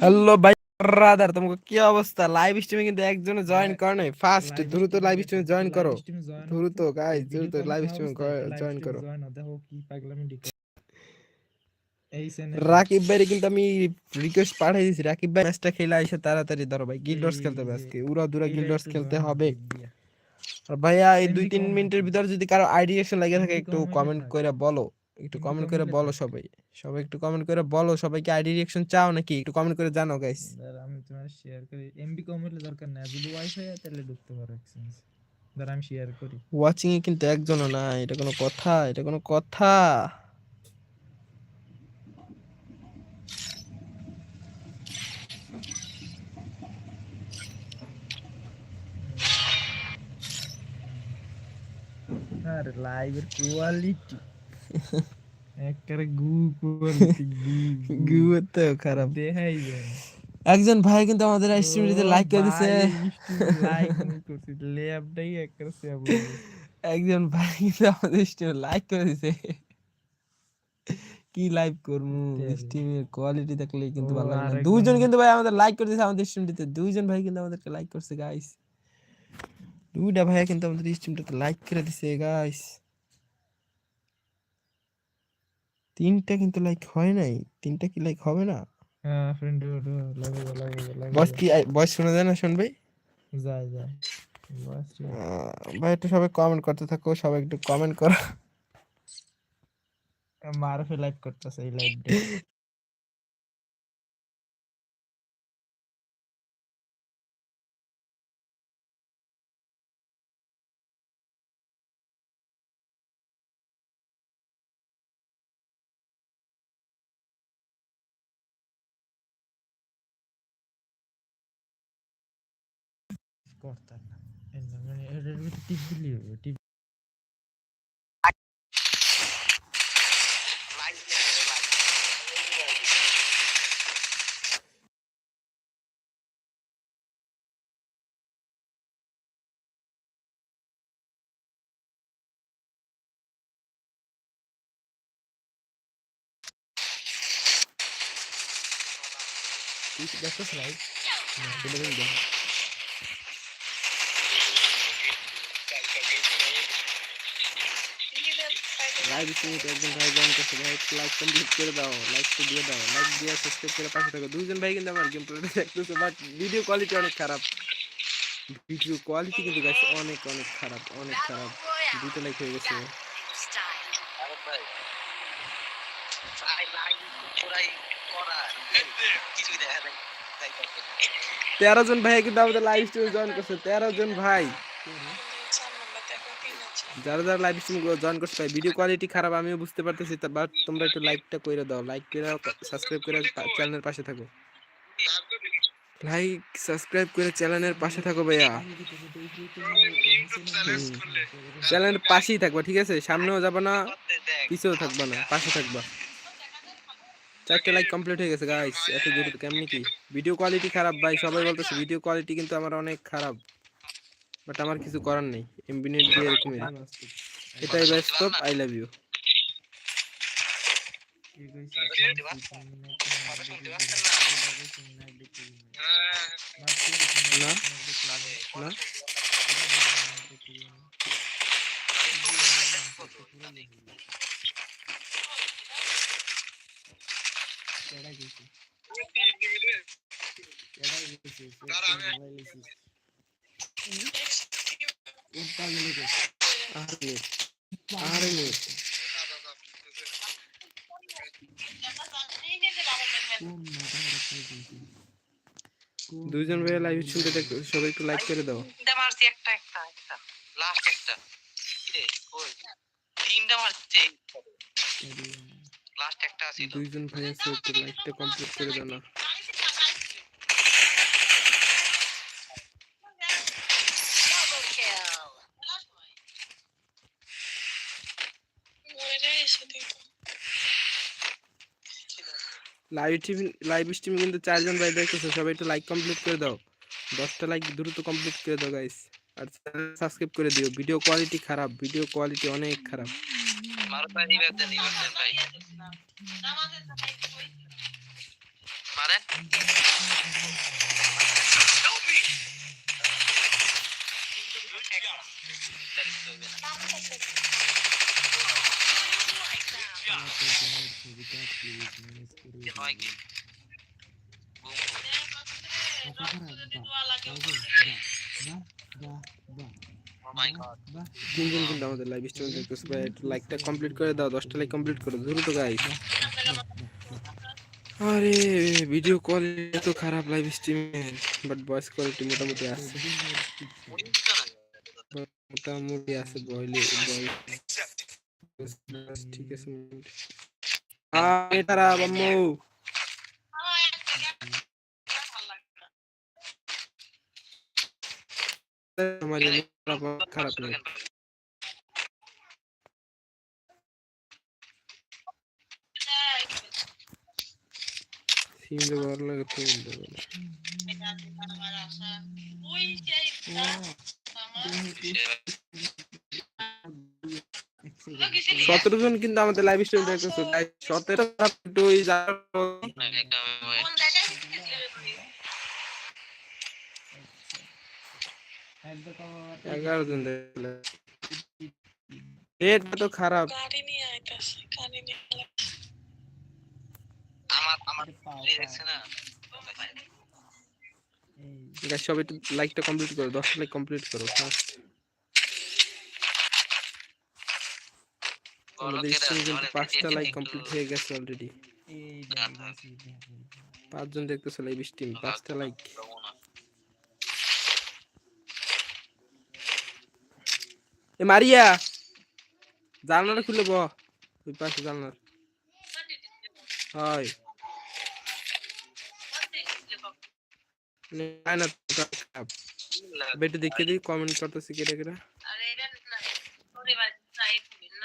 Hello ভাই brother তোমাকে কি অবস্থা? লাইভ স্ট্রিমে কিন্তু একজনে জয়েন করে নাই। ফার্স্ট দ্রুত লাইভ স্ট্রিমে জয়েন করো। দ্রুত গাইস দ্রুত লাইভ স্ট্রিমে জয়েন করো। রাকিব ভাই কিন্তু আমি রিকোয়েস্ট পাঠিয়ে দিয়েছি রাকিব ভাই ম্যাচটা খেলে এসে তাড়াতাড়ি ধরো ভাই। গিল্ডর্স খেলতে হবে আজকে। উড়া দুরা গিল্ডর্স খেলতে হবে। আর ভাইয়া এই দুই তিন মিনিটের ভিতর যদি কারও আইডি রিঅ্যাকশন লাগে থাকে একটু কমেন্ট করে বলো। একটু কমেন্ট করে বলো। সবাই। সবাই একটু কমেন্ট করে বলো সবাইকে আইডি রিঅ্যাকশন চাও নাকি? একটু কমেন্ট করে জানাও গাইস দাঁড়া আমি তোমার শেয়ার করি। এমবি কম হলে দরকার নাই। যদি ওয়াইফাই তাহলে ঢুকতে পারো এক্সচেঞ্জ দাঁড়া আমি শেয়ার করি। ওয়াচিং এ কিন্তু একজনও না এটা কোনো কথা এটা কোনো কথা। আরে লাইভের কোয়ালিটি একবারে গু কোয়ালিটি গু তো খারাপ। দেখাই যায় একজন ভাই কিন্তু আমাদের স্ট্রিমটিতে লাইক করে দিছে। লাইক করছি লেপটাই একবারে সেভ একজন ভাই কিন্তু আমাদের স্ট্রিমে লাইক করে দিছে। কি লাইভ করমু? স্ট্রিমের কোয়ালিটি দেখলে কিন্তু ভালো লাগে দুইজন কিন্তু ভাই আমাদের লাইক করে দিছে আমাদের স্ট্রিমটিতে দুইজন ভাই কিন্তু আমাদেরকে লাইক করছে গাইস দুইটা ভাইয়া কিন্তু আমাদের স্ট্রিমটাতে লাইক করে দিছে গাইস তিনটা কিন্তু লাইক হয় নাই। তিনটা কি লাইক হবে না? হ্যাঁ ফ্রেন্ড লাগে লাগে লাগে। বস কি বয়স শোনা যায় না শুনবে ভাই? যায় যায়। বস ভাই একটু সবাই কমেন্ট করতে থাকো সবাই একটু কমেন্ট করো। মারফে লাইক করতেছে এই লাইভটা করতাম না এর না- মানে এর এর ভিতরে টিপ দিলি হবে টিপ দেখো লাইভ লাইভ স্ট্রিমে একজন ভাই জয়েন করছে ভাই একটু লাইক কমপ্লিট করে দাও লাইক তো দিয়ে দাও লাইক দিয়ে সাবস্ক্রাইব করে পাশে থাকো দুইজন ভাই কিন্তু আমার গেম প্লেটা দেখতেছে বাট ভিডিও কোয়ালিটি অনেক খারাপ ভিডিও কোয়ালিটি কিন্তু গাইস অনেক অনেক খারাপ অনেক খারাপ দুটো লাইক হয়ে গেছে আরে ভাই ভাই লাইন পুরাই করা কিছুই দেখা যায় তাই করতে তেরো জন ভাই কিন্তু আমাদের লাইভ স্ট্রিমে জয়েন করছে তেরো জন ভাই যারা যারা লাইভ স্ট্রিম জয়েন করছে ভাই ভিডিও কোয়ালিটি খারাপ, আমিও বুঝতে পারতেছি বাট তোমরা একটু লাইকটা করে দাও লাইক করে সাবস্ক্রাইব করে চ্যানেলের পাশে থাকো। লাইক সাবস্ক্রাইব করে চ্যানেলের পাশে থাকো ভাইয়া। চ্যানেলের পাশেই থাকবা, ঠিক আছে? সামনেও যাবা না করতে পিছেও থাকবা না, পাশে থাকবা। চারটে লাইক কমপ্লিট হয়ে গেছে গাইস এত দূর কেমনি কি? ভিডিও কোয়ালিটি খারাপ, ভাই, সবাই বলতেছে ভিডিও কোয়ালিটি কিন্তু আমার অনেক খারাপ। বাট আমার কিছু করার নেই। এমবি নেট দিয়ে এরকমই এটাই বাস্তব আই লাভ ইউ না? না? নেট দুইজন ভাই লাইভ শুনতে দেখো সবাই একটু লাইক করে দাও। মারছি একটা একটা একটা। লাস্ট একটা। তিনটা মারছি। লাস্ট একটা ছিল দুইজন ভাই আছে একটু লাইকটা কমপ্লিট করে দাও না। লাইভ স্ট্রিম লাইভ স্ট্রিম কিন্তু চারজন ভাই দেখতেছে সবাই একটু লাইক কমপ্লিট করে দাও। দশটা লাইক দ্রুত কমপ্লিট করে দাও গাইস আর সাবস্ক্রাইব করে দিও। ভিডিও কোয়ালিটি খারাপ ভিডিও কোয়ালিটি অনেক খারাপ। মারেন তিনজন কিন্তু আমাদের লাইভ স্ট্রিম দেখতেছে ভাই একটু লাইকটা কমপ্লিট করে দাও দশটা লাইক কমপ্লিট করো দ্রুত গাইস আরে ভিডিও কোয়ালিটি তো খারাপ লাইভ স্ট্রিমে বাট ভয়েস কোয়ালিটি মোটামুটি আছে মোটামুটি আছে আছে মোটামুটি। আরে তারা বাম্মু আমার এই খারাপ খারাপ নেই সিম তো ভালো লাগে তো সতেরো জন কিন্তু আমাদের লাইভ স্ট্রিম দেখতেছে। তাই সতেরো এগারো জন তো খারাপ। সবাই একটু লাইকটা কমপ্লিট করো, দশটা লাইক কমপ্লিট করো ফার্স্ট আমাদের স্ট্রিম কিন্তু পাঁচটা লাইক কমপ্লিট হয়ে গেছে অলরেডি পাঁচজন দেখতেছে লাইভ স্ট্রিম পাঁচটা লাইক এ মারিয়া জানলাটা খুলে ব ওই পাশে জানলার। হয়। না না বেটে দেখে দিই কমেন্ট করতেছি কেটে কেটে যে আমার দুটাই দিল আসো আসো গাড়িতে না এই- এই তো এই কি করে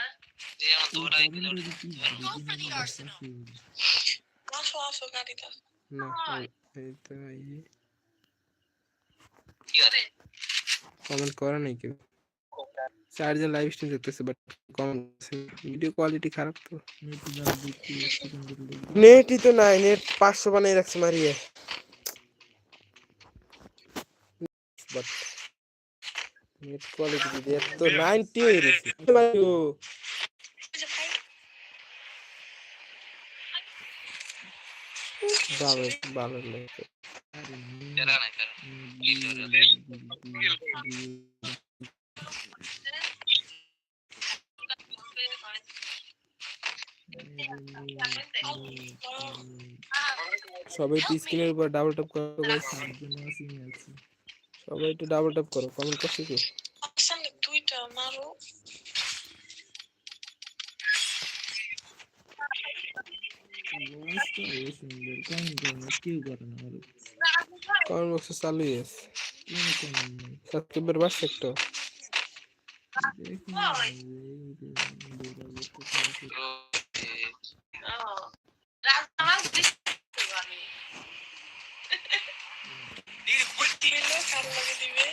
কমেন্ট করে নাই কেউ? চারজন লাইভ স্ট্রিম দেখতেছে বাট কমেন্ট ভিডিও কোয়ালিটি খারাপ তো। নেটই তো নাই নেট পাঁচশো বানিয়ে রাখছে মারিয়ে। বাট নেট কোয়ালিটি যদি এত নাইনটি হয়ে গেছে। মারিও ভালো ভালো লাগে তেরা নাই তেরা সবাই স্ক্রিনের উপর ডাবল ট্যাপ করো। সবাই একটু ডাবল ট্যাপ করো কমেন্ট করছ আসলে দুইটা মারো। কমেন্ট বক্সে চালুই আছে সাবস্ক্রাইবার বাড়ছে একটু। দিলে কার লাগে দিবে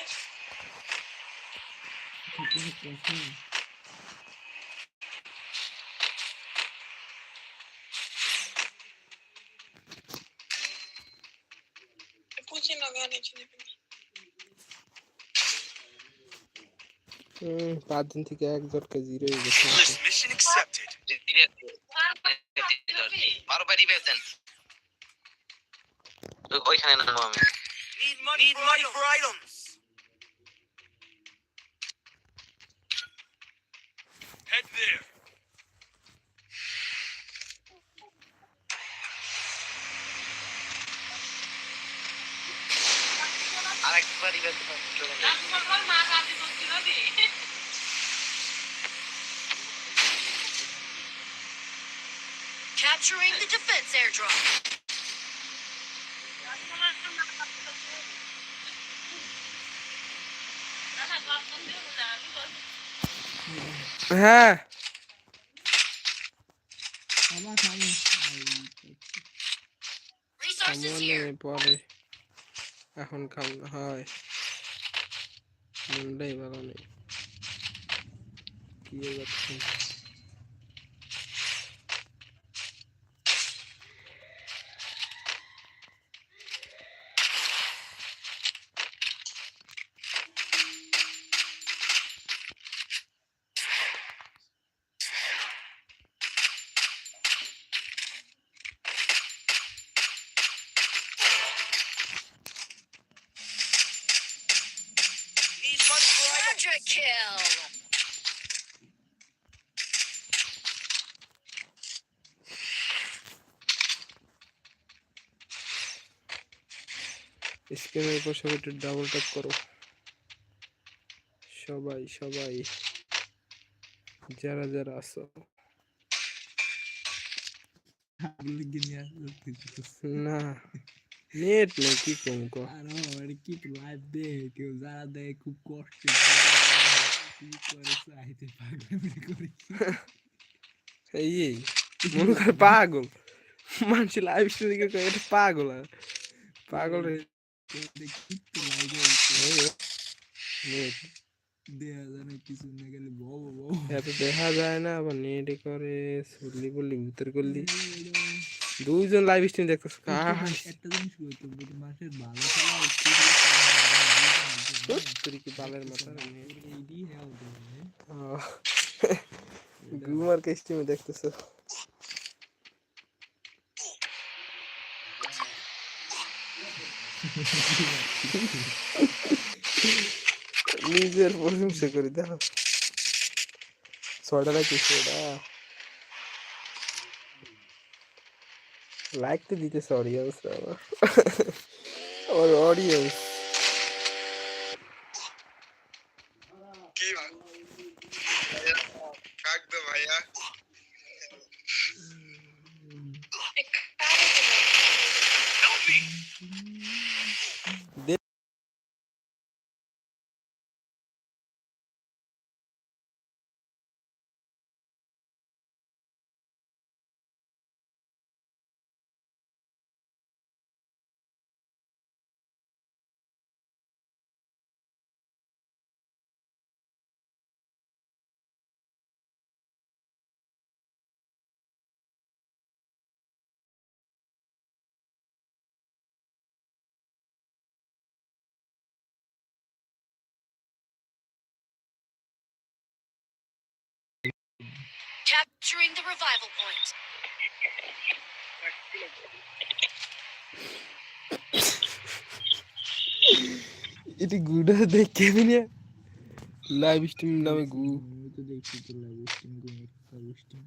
পুঁজি না গাড়ি কিনে হুম পাঁচ দিন থেকে এক জটকা জিরো হয়ে গেছে Mission accepted. বারো বাড়ি বেতেন ওইখানে নামবো আমি Need money, Need for, money items. for items. Head there. আরেক বাড়ি বেতেন Capturing the defense airdrop. হ্যাঁ। পরে এখন খাম হয়। মনটাই ভালো নেই। কি যাচ্ছে। স্ক্রিনের উপর সবাই একটু ডাবল ট্যাপ করো সবাই সবাই যারা যারা আছো। না নেট নেই কি কম কো? আরও আমার কি লাইভ দে কেউ যারা দেয় খুব কষ্ট। কি করে চাইতে পাগলামি করে এই মনে করে পাগল। মানুষ লাইভ স্ট্রিম এটা পাগল আর পাগল রে কিত্তু লাইভে নেট দেয়া জানে কিছু না গেলে বব বব এত দেখা যায় না আবার নেটে করে সরলি বললি ভিতর করলি দুইজন লাইভ স্ট্রিম দেখতেছ কাজ একটা জিনিস করতে হবে মাসের ভালো খেলা তোর কি বালের মাথা এইডি হেল দেবে গুমার কে স্ট্রিমে দেখতেছ নিজের প্রশংসা করি দেখো। ছয়টা কিছু এটা লাইক তো দিতেছে সরি অবশ্য আমার audience Capturing the revival point. এটি গুড়া দেখে দিনে লাইভ স্ট্রিম নামে গু আমি তো দেখছি তো লাইভ স্ট্রিম গুমের লাইভ স্ট্রিম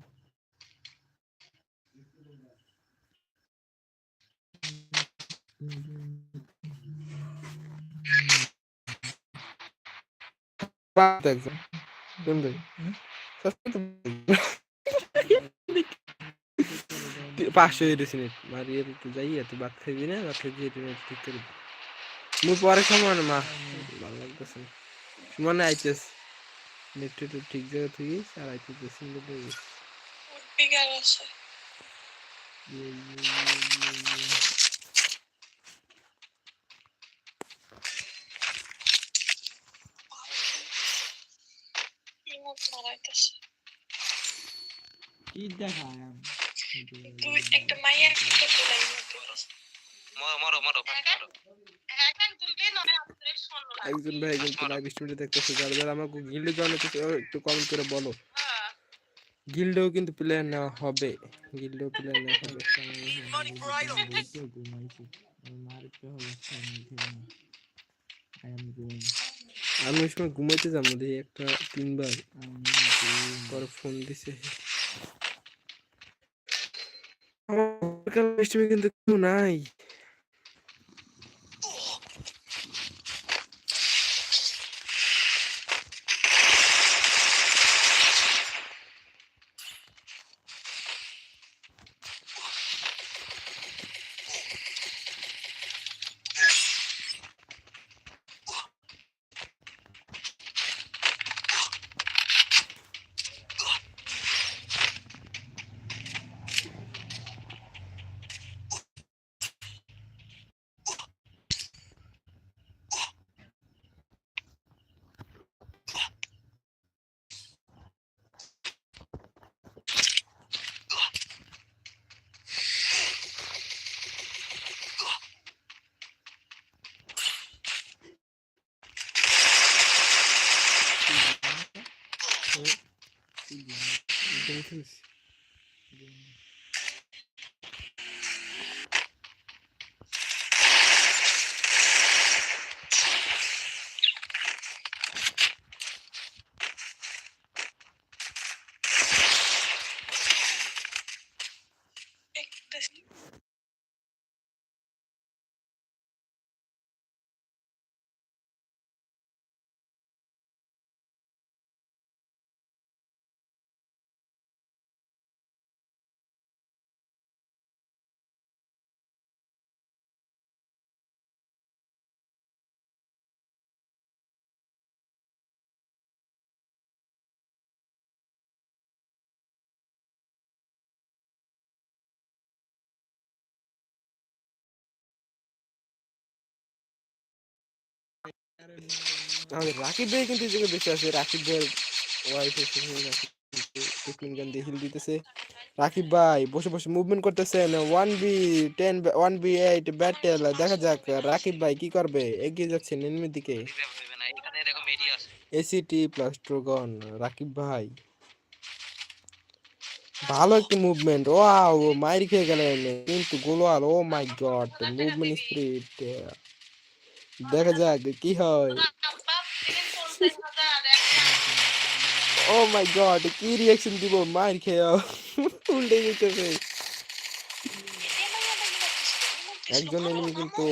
একজন কোন ভাই পাঁচশো এসে নেট মারিয়ে একটু যাইয়া তুই ভাত খাইবি না ভাত খাইবি এটা নেট ঠিক করে মুই পরে খাব না মা ভালো লাগতেছে মানে আইতেস নেট টেট ঠিক জায়গা থেকে আর আইতেছে সুন্দর লাগে কি দেখায় আমি একটা মাইয়া করতে লাই মরো মরো মরো মরো। একজন ভাই কিন্তু লাইভ স্ট্রিমে দেখতেছে যারা যারা আমাকে গিল্ডে জয়েন একটু কমেন্ট করে বলো গিল্ডেও কিন্তু প্লেয়ার নেওয়া হবে। গিল্ডেও প্লেয়ার নেওয়া হবে। আমি ওই সময় ঘুমাইতে যাব দেখি একটা তিনবার। পরে ফোন দিছে। আমার কিন্তু কেউ নাই। আমাদের রাকিব ভাই কিন্তু এই জায়গায় বেঁচে আছে রাকিব ভাই ওয়াইফ গান দিয়ে হিল দিতেছে রাকিব ভাই বসে বসে মুভমেন্ট করতেছেন one v ten one v eight battle দেখা যাক রাকিব ভাই কি করবে? এগিয়ে যাচ্ছেন এনিমির দিকে। এসিটি প্লাস ট্রোগন রাকিব ভাই ভালো একটি মুভমেন্ট ও ও মাইর খেয়ে গেলেন। কিন্তু gloo wall oh my god movement spirit দেখা যাক কি হয়। ও মাই গড কি রিঅ্যাকশন দিব? মাইর খেয়ে উল্টে যেতেছে একজন এনিমি কিন্তু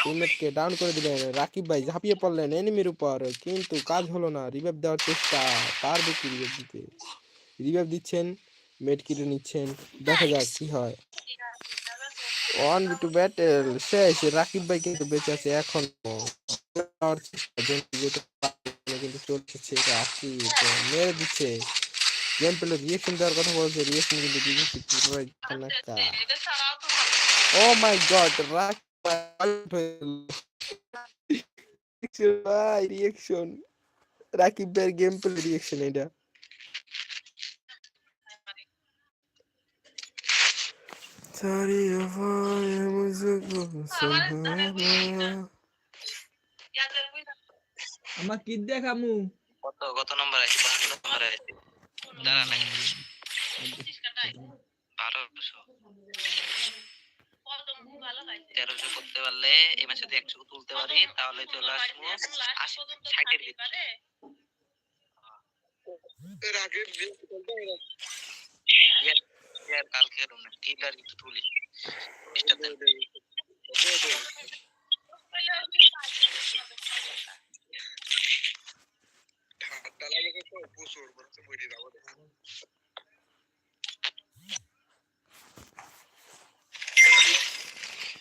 টিমমেটকে ডাউন করে দিলেন। রাকিব ভাই ঝাঁপিয়ে পড়লেন এনিমির উপর কিন্তু কাজ হলো না। রিভাইভ দেওয়ার চেষ্টা পারবে কি রিভাইভ দিতে? রিভাইভ দিচ্ছেন মেট কিটে নিচ্ছেন। দেখা যাক কি হয়। ওয়ান টু ব্যাটেল, শেষ। রাকিব ভাই কিন্তু বেঁচে আছে এখন। কিন্তু চলছে রাকিব। মেরে দিচ্ছে। গেম পেলে রিয়েকশন দেওয়ার কথা বলছে, রিয়েকশন কিন্তু দিয়েছে পুরোই খানাকা। ও মাই গড রাক ভাই। রিয়েকশন। রাকিব ভাইয়ের গেম প্লে রিয়েকশন এটা। सारी हवाएं मुझको संभाला আমার কি দেখামু কত কত নম্বর আছে বারো নম্বর আছে দাঁড়া নাই বারোশো তেরোশো করতে পারলে এই মাসে যদি একশো তুলতে পারি তাহলে চলে আসবো আশি ষাটের ভিতরে রাকিব আর কালকে আর না ডিলার তুলি চেষ্টা ঠান্ডা লাগে তো প্রচুর মরে যাব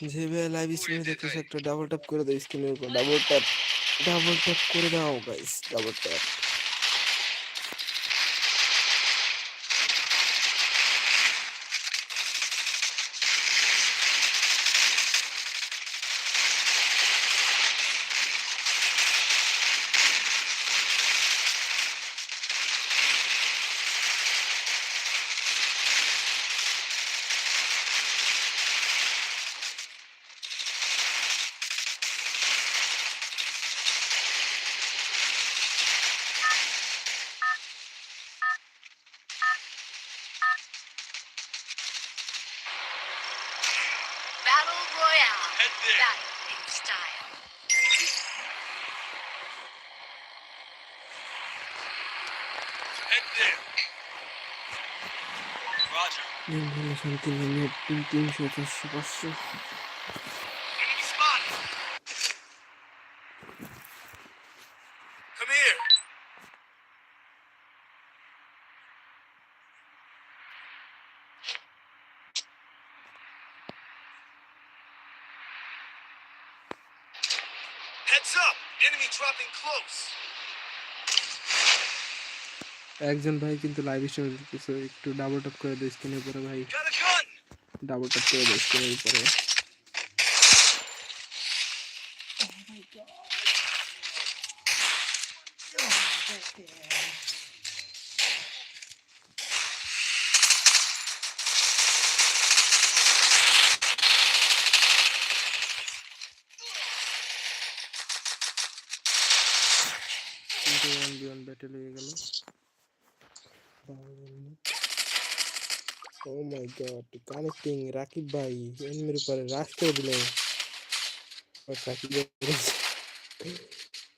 যে ভাই লাইভ স্ক্রিনে দেখতেছ একটা ডাবল ট্যাপ করে দাও স্ক্রিনের উপর। ডাবল ট্যাপ ডাবল ট্যাপ করে দাও গাইস ডাবল ট্যাপ শান্তি মিনিট তিনশো চারশো পাঁচশো একজন ভাই কিন্তু লাইভ স্ট্রিমে দেখতেছে একটু ডাবল ট্যাপ করে দাও স্ক্রিনের উপরে ভাই Got a gun. Double tap করে দাও স্ক্রিনের উপরে তিনটে ওয়ান বি ওয়ান ব্যাটেল হয়ে গেল oh my god connecting Rakib ভাই এনিমির উপরে রাশ করে দিলেন আর রাকিব ভাই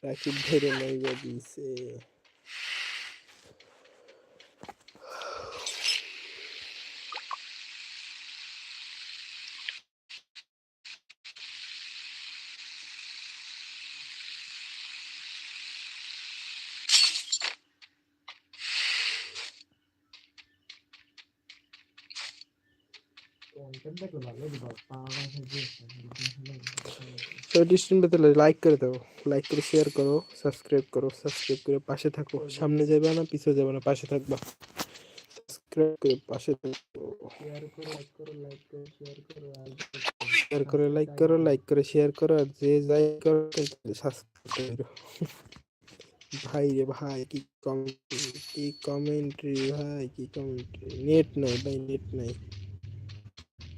রাকিব ধরে নাই দিছে লাইক করে দাও। লাইক করে শেয়ার করো সাবস্ক্রাইব করো সাবস্ক্রাইব করে পাশে থাকো। সামনে যাবে না, পিছনে যাবে না, পাশে থাকবা। সাবস্ক্রাইব করে পাশে শেয়ার করো লাইক করো লাইক করো শেয়ার করো, আর যে যাই করো সাবস্ক্রাইব করো ভাই রে ভাই, কি কমেন্ট্রি কি কমেন্ট্রি ভাই, কি কমেন্ট্রি নেট নাই ভাই নেট নাই।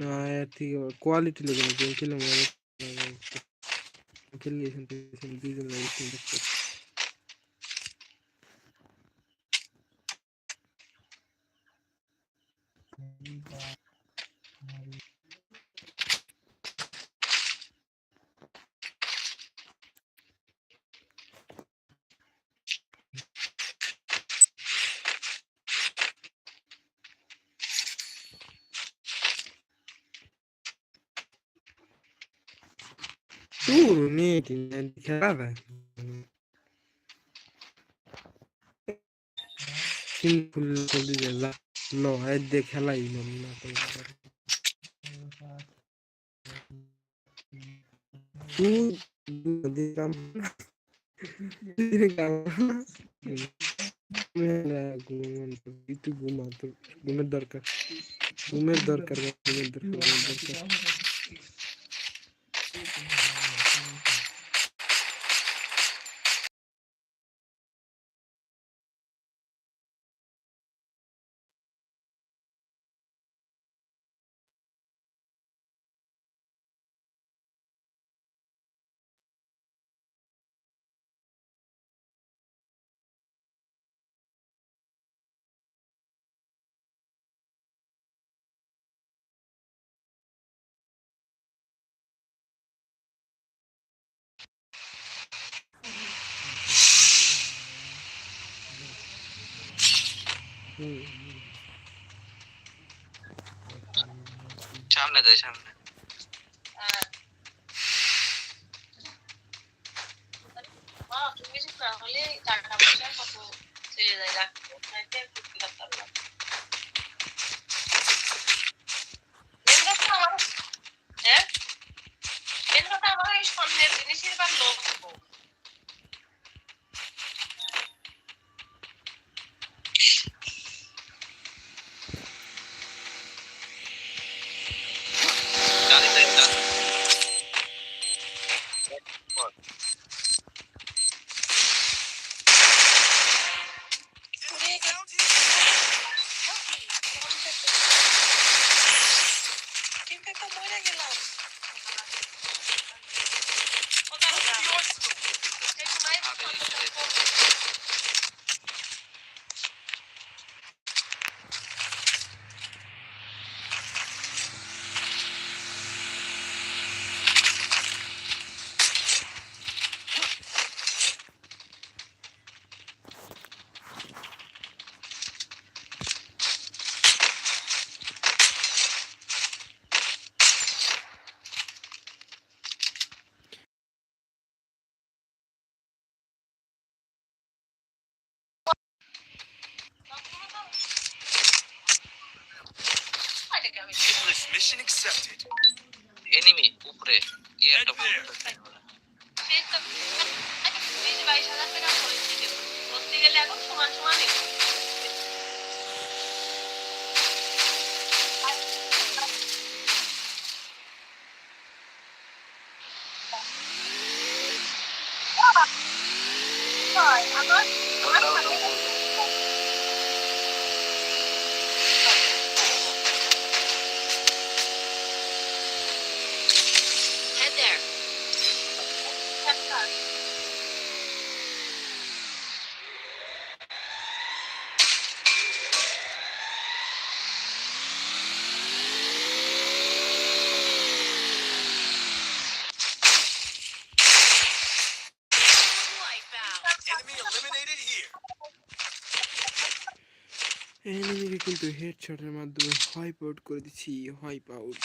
না থেকে কোয়ালিটি লাগে না গেম খেলে খেলে এখান থেকে দুইজন লাইভ শুনতে Duro, নেট খেলা দেয় সিম্পল চলে যায় ল এর দিয়ে খেলাই মন না করে তুই দি কাম দি কাম একটু ঘুমা তো ঘুমের দরকার ঘুমের দরকার বা ঘুমের দরকার সামনে যাই সামনে। তুমি কিছু না হলে টাকা পয়সা কত চলে যায় রাখব নাইতে আর করতে পারতাম না মেন কথা আমার হ্যাঁ মেন কথা আমার এই স্বর্ণের জিনিসের বা লোভ গাড়ি যাই গাড়ি পুড়ে গেল কিন্তু একটা মরে গেলাম ওটা একটু mike Hitless mission accepted. Enemy উপরে ইয়ে একটা Head বিশ বাইশ হাজার টাকা পড়েছে করতে গেলে এখন সমান সমানই আমার Head শর্টের মাধ্যমে হোয়াইপ আউট করে দিচ্ছি হোয়াইপ আউট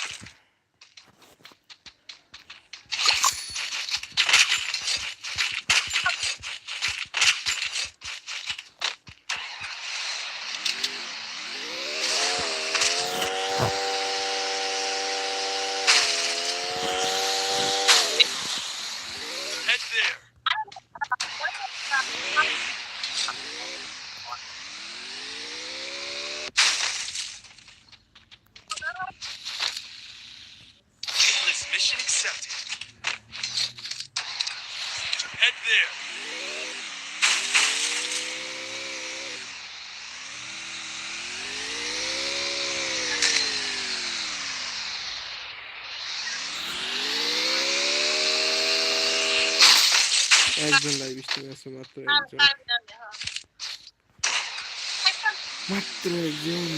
मात्र मात्र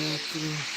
मात्र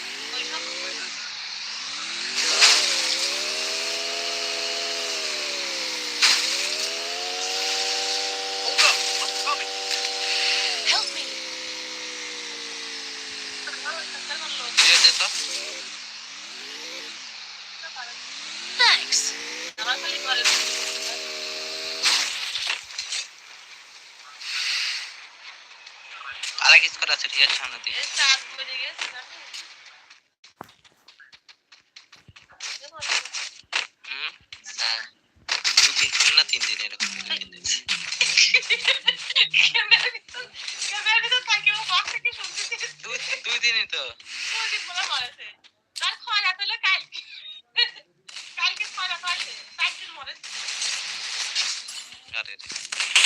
added.